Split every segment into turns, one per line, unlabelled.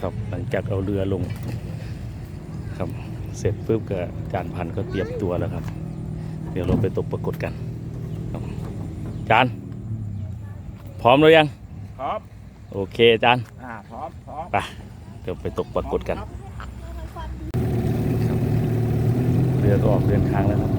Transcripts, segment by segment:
ครับหลังจากเอาเรือลงครับเสร็จปุ๊บก็จานพันก็เตรียมตัวแล้วครับ เดี๋ยวเราไปตกปรากฏกันครับจานพร้อมหรือยัง
พร้อม
โอเคจาน
อ่าพร้อมพร้อม
ไปเดี๋ยวไปตกปรากฏกัน
ครับ
เรือก็ออกเดินทางแล้วครับ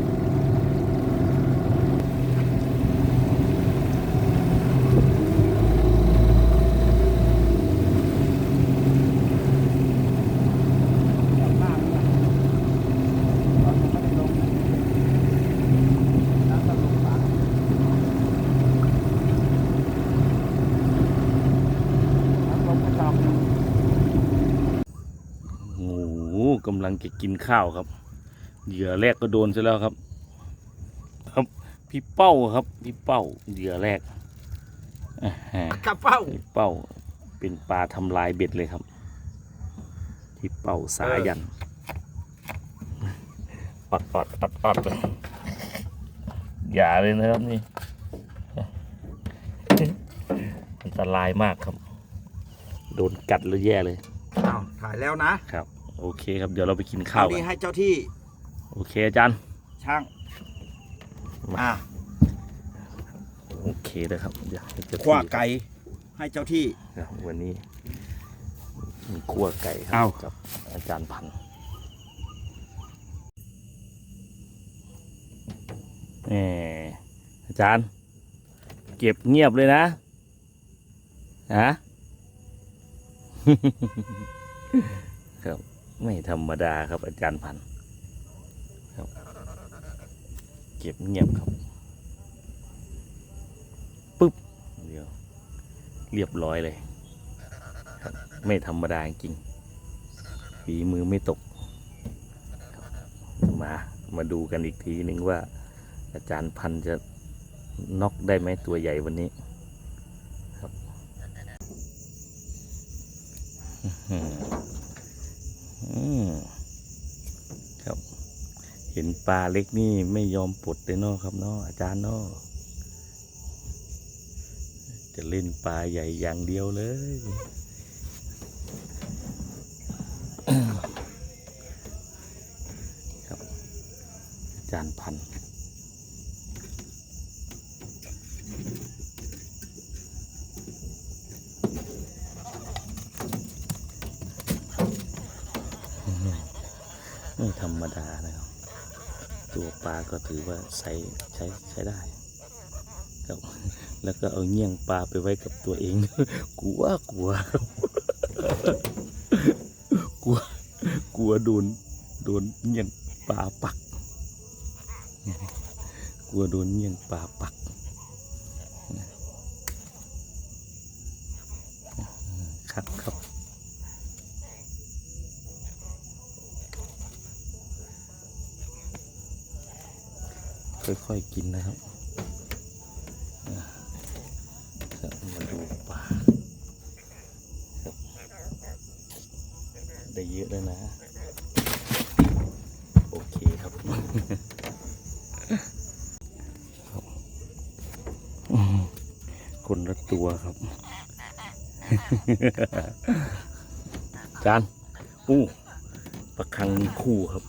เรายังไม่ได้ลงน้ำตลงปากน้ำลงกระจอก
โอ้โหกำลั งจะกินข้าวครับ เหยื่อแรกก็โดนซะแล้วครับ ครับพี่เป้าครับพี่เป้าเหยื่อแรกอ่าฮะ
กับเป้า
พี่เป้าเป็นปลาทำลายเบ็ดเลยครับพี่เป้าสายันปัดปัดปัดปัดเลยอย่าเลยนะครับนี่อันตรายมากครับ โดนกัดแล้วแย่เลย
อ้าวถ่ายแล้วนะครับ
โอเคครับเดี๋ยวเราไปกิน
ครา
ข้าววกั
นี้
น
ให้เจ้าที่
โอเคอาจารย์
ช่าง
มา
อ่า
โอเคเลยครับเดี๋ยวให้เจะ
ขว้าไก่ให้เจ้าที่
ครับวันนี้มีคั่วไก่ครั
อ้าว
กับอาจารย์พันธุ์แหมอาจารย์ เก็บเงียบเลยนะฮะ ครับ ไม่ธรรมดาครับอาจารย์พันธ์ครับ เก็บเงียบครับปึ๊บเดียว เรียบร้อยเลย ไม่ธรรมดาจริงฝีมือไม่ตก มา มาดูกันอีกทีหนึ่งว่า อาจารย์พันธ์จะน็อกได้ไหมตัวใหญ่วันนี้ครับอื้อหืออืม ครับ เห็นปลาเล็กนี่ไม่ยอมปลดเลยเนาะครับเนาะอาจารย์เนาะจะเล่นปลาใหญ่อย่างเดียวเลย ครับ อาจารย์พันธุ์ไม่ธรรมดานะครับ ตัวปลาก็ถือว่าใช้ใช้ใช้ได้ครับแล้วก็เอาเงี้ยงปลาไปไว้กับตัวเอง กลัวกลัวกลัวกลัวโดนโดนเงี้ยงปลาปัก กลัวโดนเงี้ยงปลาปัก ครับครับ ค่อยๆกินนะครับมาดูปลาได้เยอะแล้วนะ โอเคครับคนละตัวครับ จานอู้ปลาคังมีคู่ครับ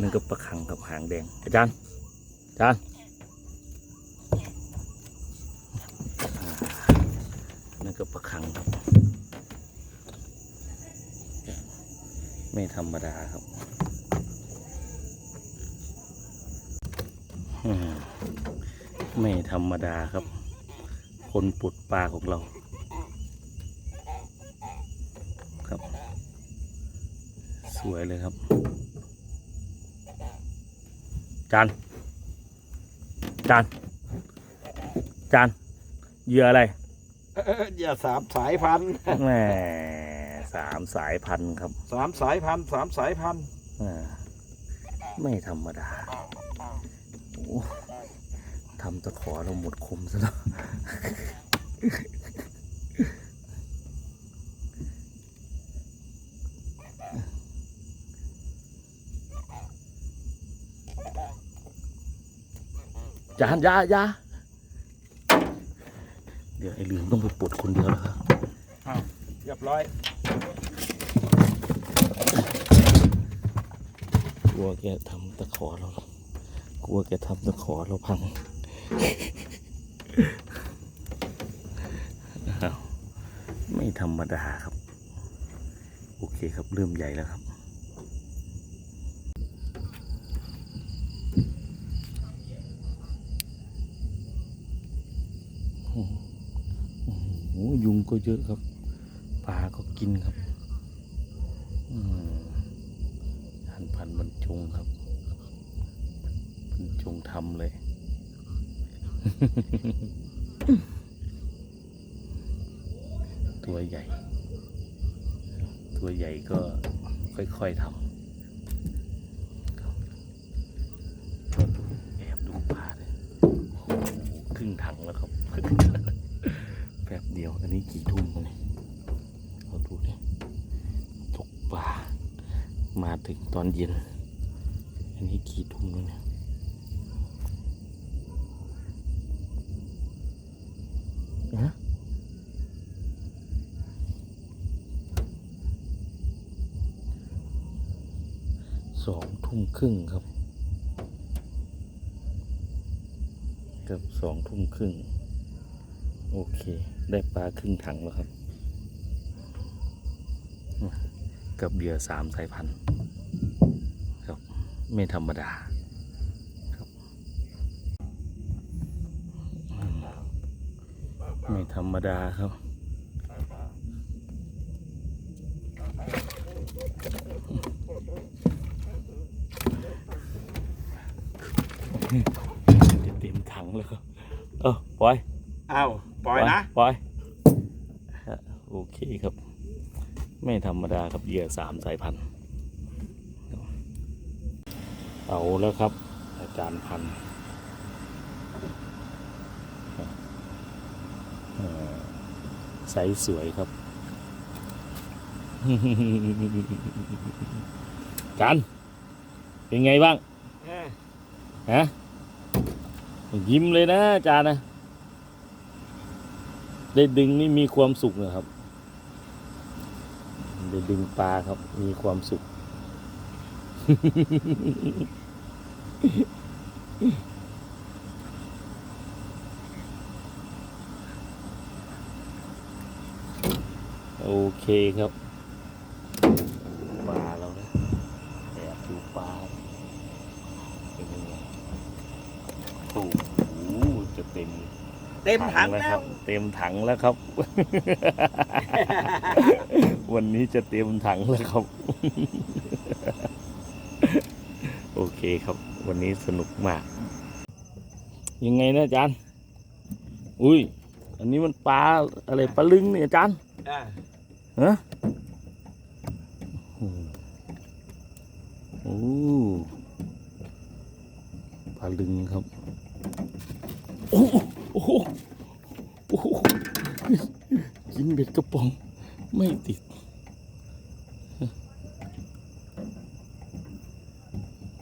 นั่นก็ปลาคังกับหางแดง อาจารย์ อาจารย์นั่นก็ประคังครับ ไม่ธรรมดาครับไม่ธรรมดาครับ คนปุดปลาของเรา ครับ สวยเลยครับ จาน จาน จาน เหยื่ออะไร
เอออย่าสามสายพันธุ์
แหมสามสายพันธุ์ครับ
สามสายพันธุ์สามสายพันธุ์
อ่าไม่ธรรมดาโอ้ทำตะขอเราหมดคมซะแล้ว จานยายาเดี๋ยวไอ้ลืมต้องไปปลดคนเดียวแล้วครับ
อ้าวรียบร้อย
กลัวแกทำตะขอเรา กลัวแกทำตะขอเราพังอ้าวไม่ธรรมดาครับ โอเคครับเริ่มใหญ่แล้วครับ โอ้โหยุง ก็เยอะครับปลาก็กินครับหันพันบรรจงครับบรรจงทำเลยตัวใหญ่ ตัวใหญ่ก็ค่อย ๆทำแอบดูปลาเลยครึ่งถังแล้วครับ เดียว อันนี้กี่ทุ่มแล้วเนี่ยเราดูเนี่ยตกปลามาถึงตอนเย็น อันนี้กี่ทุ่มแล้วเนี่ยฮะสองทุ่มครึ่งครับ เกับสองทุ่มครึ่ง โอเค ได้ปลาครึ่งถังแล้วครับกับเบียร์สามสายพันธุ์ครับ ไม่ธรรมดาครับไม่ธรรมดาครับจะเต็มถังแล้วครับ เออปล่อย
อ้าว ปล่อยนะ
ปล่อยฮะโอเคครับ ไม่ธรรมดาครับเหยื่อสามสายพันธุ์เอาแล้วครับ อาจารย์พันธุ์เอ่อไซส์สวยครับอาจารย์เป็นไงบ้าง
เออ
ฮะยิ้มเลยนะอาจารย์นะ ได้ดึงนี่มีความสุขนะครับ ได้ดึงปลาครับ มีความสุข โอเคครับปลาเรานะแอบดูปลาเป็นยังไงโอ้โหจะเต็ม
เต็มถัง
แล้
แล้ว
ครับ เต็มถังแล้วครับ วันนี้จะเต็มถังแล้วครับ โอเคครับ วันนี้สนุกมาก ยังไงนะอาจารย์ อุ้ย อันนี้มันปลาอะไรปลาลึงเนี่ยอาจารย์
อ่า
ฮะโอ้ปลาลึงครับ โอ้โหโอ้โหโอ้โห กินเบ็ดกระป๋องไม่ติด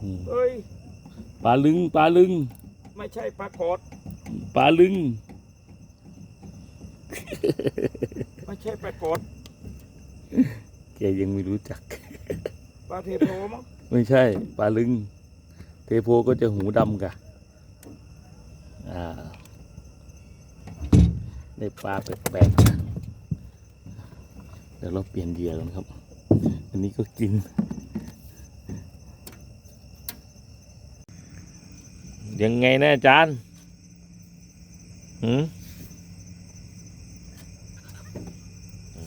อืม
เอ้ย
ปลาลึงปลาลึง
ไม่ใช่ปลากด
ปลาลึง
ไม่ใช่ปลากด
แกยังไม่รู้จัก
ปลาเทโพมั้ง
ไม่ใช่ปลาลึง เทโพก็จะหูดำกะอ่า ได้ปลาแปลกๆนะเดี๋ยวเราเปลี่ยนเหยื่อกันครับ อันนี้ก็กิน ยังไงนะอาจารย์หืม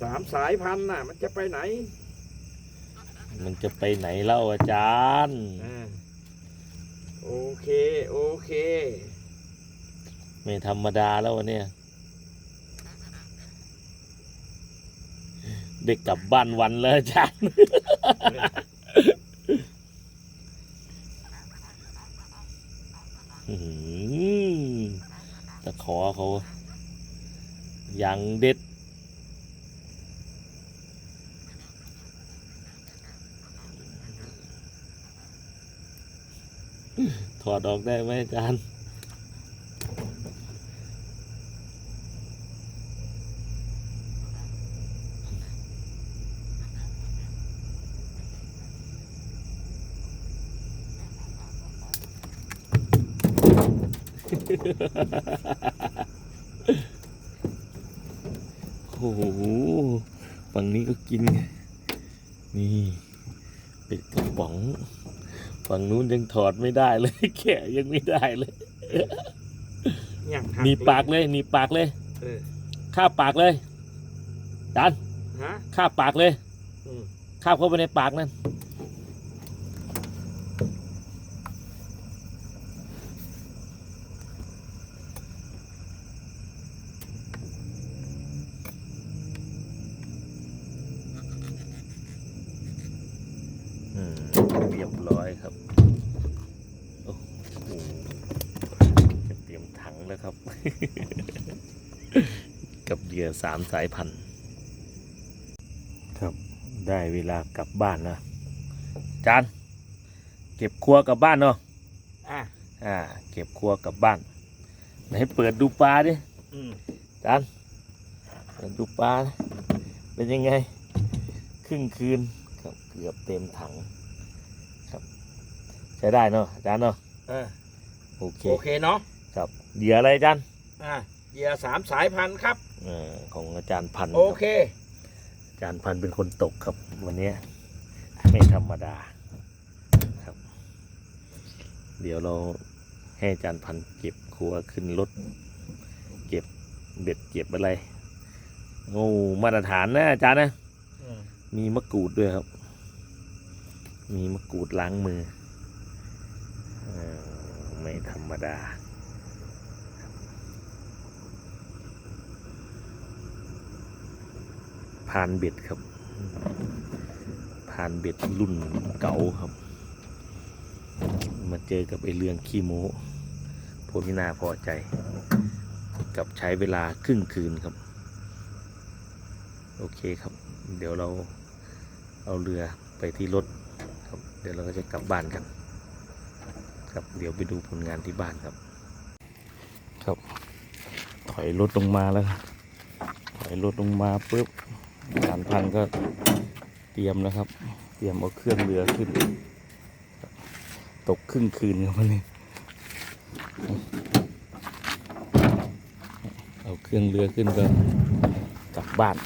สามสายพันธุ์น่ะ มันจะไปไหน
มันจะไปไหนเล่าอาจารย์
อ่าโอเค โอเค
ไม่ธรรมดาแล้ววันเนี้ย เด็กกลับบ้านวันแล้วอาจารย์ อื้อหือตะขอเขาอย่างเด็ด ถอดออกได้ไหมอาจารย์ โอ้โหฝั่งนี้ก็กินไงนี่เป็ดกระป๋อง ฝั่งนู้นยังถอดไม่ได้เลย แกะยังไม่ได้เลย
อย่าง
หนีบปากเลยหนีบปากเลย
เออ
คาบปากเลยจาน
ฮะ
คาบปากเลย
อืม
คาบเข้าไปในปากนั่นอืมเรียบร้อยครับ โอ้โหจะเตรียมถังแล้วครับ กับเหยื่อ สามสายพันธุ์ ครับได้เวลากลับบ้านนะจานเก็บครัวกลับบ้านเนาะ
อะ
อ่า เก็บครัวกลับบ้านไหนเปิดดูปลาดิ
อืม
จานเปิดดูปลานะเป็นยังไง ครึ่งคืนครับเกือบเต็มถัง ครับ ใช้ได้เนาะจานเนาะ
เออ
โอเค
โอเคเนาะ
ครับเหยื่ออะไรจาน
อะ เหยื่อสามสายพันธุ์ครับ
เออของอาจารย์พันธุ์
โอเค
อาจารย์พันธุ์เป็นคนตกครับ วันเนี้ยไม่ธรรมดาครับ เดี๋ยวเราให้อาจารย์พันธุ์เก็บครัวขึ้นรถ เก็บเบ็ดเก็บอะไรโอ้มาตรฐานนะอาจารย์นะ
อืม
มีมะกรูดด้วยครับ มีมะกรูดล้างมือเออไม่ธรรมดา พานเบ็ดครับพานเบ็ดรุ่นเก่าครับ มาเจอกับไอเรื่องขี้โม้พวกนี้น่าพอใจ กับใช้เวลาครึ่งคืนครับ โอเคครับ เดี๋ยวเราเอาเรือไปที่รถครับ เดี๋ยวเราก็จะกลับบ้านกัน ครับ เดี๋ยวไปดูผลงานที่บ้านครับ ครับ ถอยรถลงมาแล้วครับถอยรถลงมาปุ๊บ สารพันก็เตรียมแล้วครับ เตรียมเอาเครื่องเรือขึ้น ตกครึ่งคืนครับวันนี้เอาเครื่องเรือขึ้นก็กลับบ้าน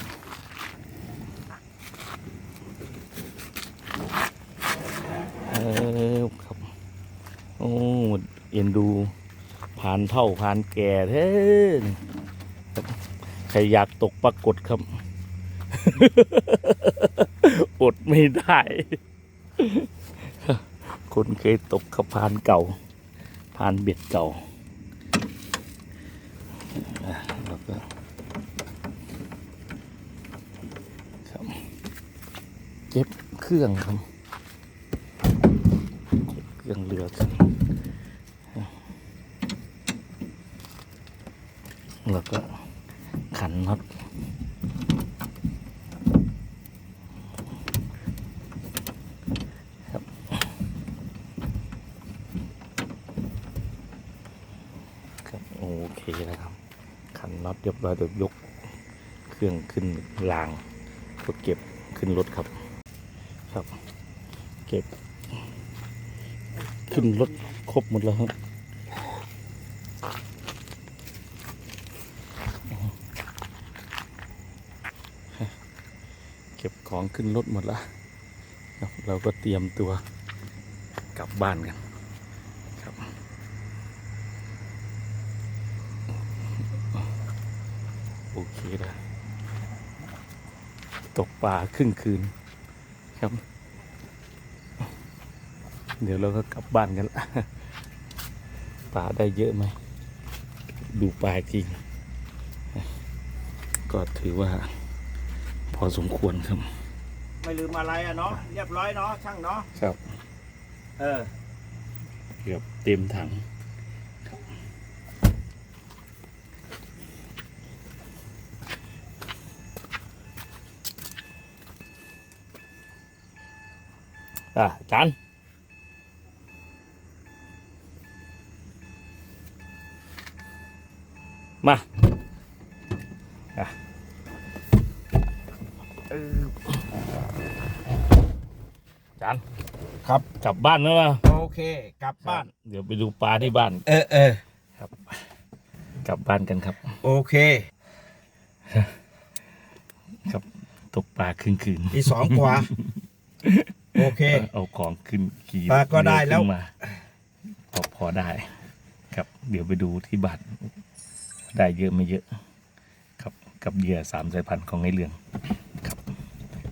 เออครับโอ้เอ็นดูผ่านเท่าผ่านแก่เท่ใครอยากตกปรากฏครับ อดไม่ได้ คนเคยตกกับพานเก่า พานเบ็ดเก่าแล้วก็ครับเก็บเครื่องครับเก็บเครื่องเรือขึ้นแล้วก็ขันน็อตครับโอเคนะครับ ขันน็อต เรียบร้อยเดี๋ยวยกเครื่องขึ้นรางก็เก็บขึ้นรถครับ ครับ เก็บ ขึ้นรถครบหมดแล้วครับเก็บของขึ้นรถหมดแล้วครับเราก็เตรียมตัวกลับบ้านกันครับ โอเคนะ ตกปลาครึ่งคืนครับ เดี๋ยวเราก็กลับบ้านกันละปลาได้เยอะไหมดูปลาอีกทีก็ถือว่า พอสมควรครับ
ไม่ลืมอะไรอะเนาะเรียบร้อยเนาะช่างเนาะ
ครับ
เออ
เกือบเต็มถัง อะจานมาอะเออจาน
ครับ
กลับบ้านแล้วนะ
โอเค กลับบ้าน
เดี๋ยวไปดูปลาที่บ้าน
เออเออ
ครับ กลับบ้านกันครับ
โอเค
ครับ ตกปลาคืนคืน
อีสองกว่า โอเค
เอาของขึ้นขี่
ปลาก็ได้แล้ว
ขึ้นมาพอพอได้ ครับ เดี๋ยวไปดูที่บ้านได้เยอะไม่เยอะ ครับกับเหยื่อสามสายพันธุ์ของในเรืองครับ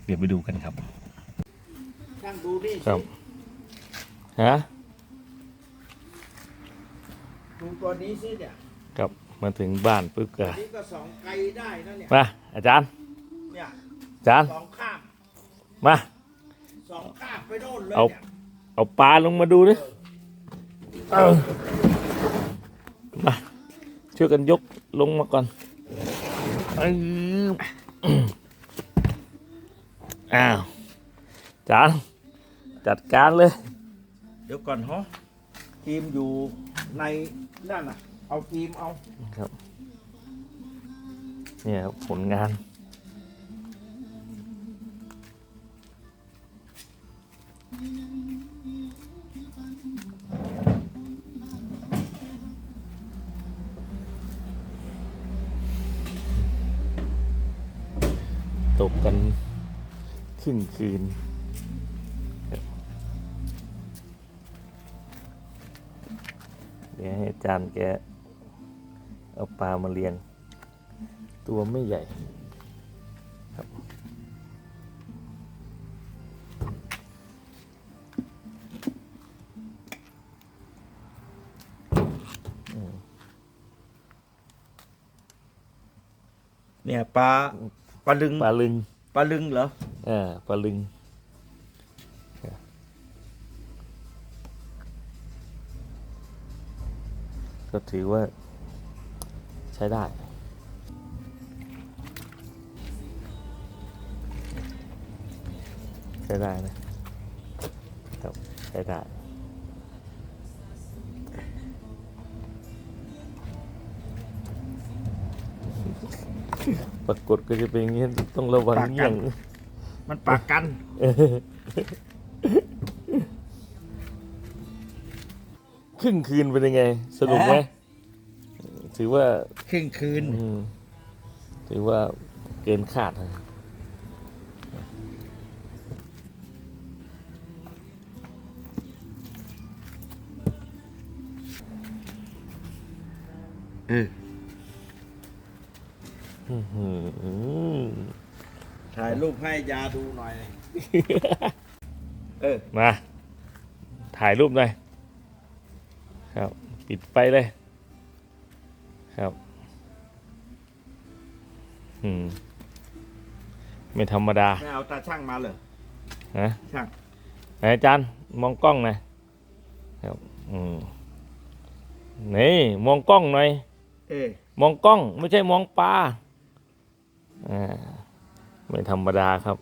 เดี๋ยวไปดูกันครับ
ช่างดูนี่
ครับฮะ
ดูตัวนี้สิเนี่ย
ครับมาถึงบ้านปึ๊บก็
อันนี้ก็สองไกลได้นะเนี่ย
มาอาจารย์
เนี่ย
อาจารย์
สองข้าม
มา
สองข้ามไปโน่นเลย
เอา
เนี่ย
เอาปลาลงมาดูดิเออมาช่วยกันยกลงมาก่อนอื้ออ้าวอาจารย์จัดการเลย
เดี๋ยวก่อนฮะทีมอยู่ในนั่นน่ะ เอาทีมเอา
ครับเนี่ยครับผลงาน ตกกันครึ่งคืนเดี๋ยวให้อาจารย์แกเอาปลามาเลี้ยง ตัวไม่ใหญ่
เนี่ยปลาปลาลึง
ปลาลึง
ปลาลึงเหรอ
เออปลาลึงก็ถือว่า ใช้ได้ใช้ได้นะครับใช้ได้ ปรากฏก็จะเป็นอย่างนี้ต้องระวัง
ปากกัน
เงี้ยง
มันปากกัน
เออครึ่งคืนเป็นยังไง สนุกไหมถือว่า
ครึ่งคืน
อืมถือว่าเกินคาดนะ
ถ่ายรูปให้ยาดูหน่อย เออ
มา ถ่ายรูปหน่อย ครับ ปิดไปเลย ครับอืมไม่ธรรมดา
ไม่เอาตาช่างมาเลย
นะ
ช่าง
ไหนอาจารย์มองกล้องหน่อยครับอืมนี่ มองกล้องหน่อย
เออ
มองกล้อง ไม่ใช่มองปลาอ่า ไม่ธรรมดาครับ